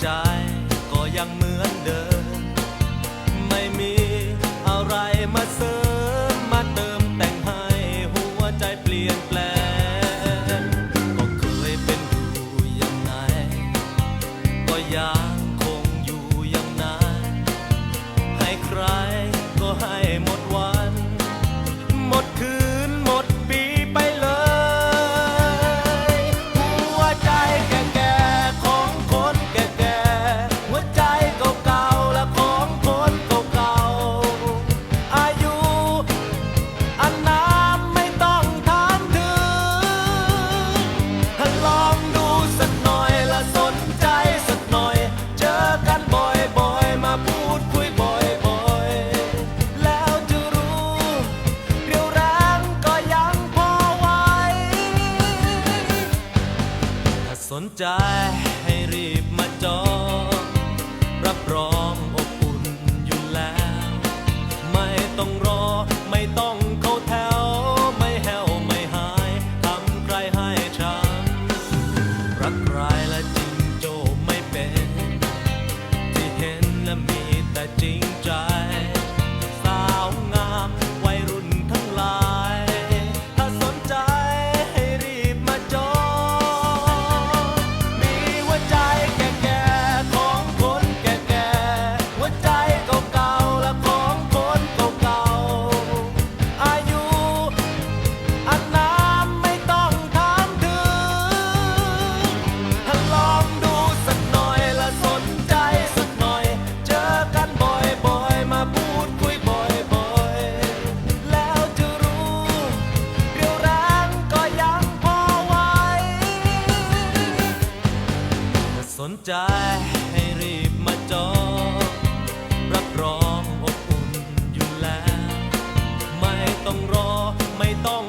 ใจก็ยังเหมือนเดิม ใจให้รีบมาจองรับรองอบอุ่นอยู่แล้ว ไม่ต้องรอไม่ต้องเข้าแถว ไม่แห้วไม่หายทำใครให้ช้ำรักใครและ ใจให้รีบมาจองรับรองอบอุ่นอยู่แล้ว ไม่ต้องรอไม่ต้อง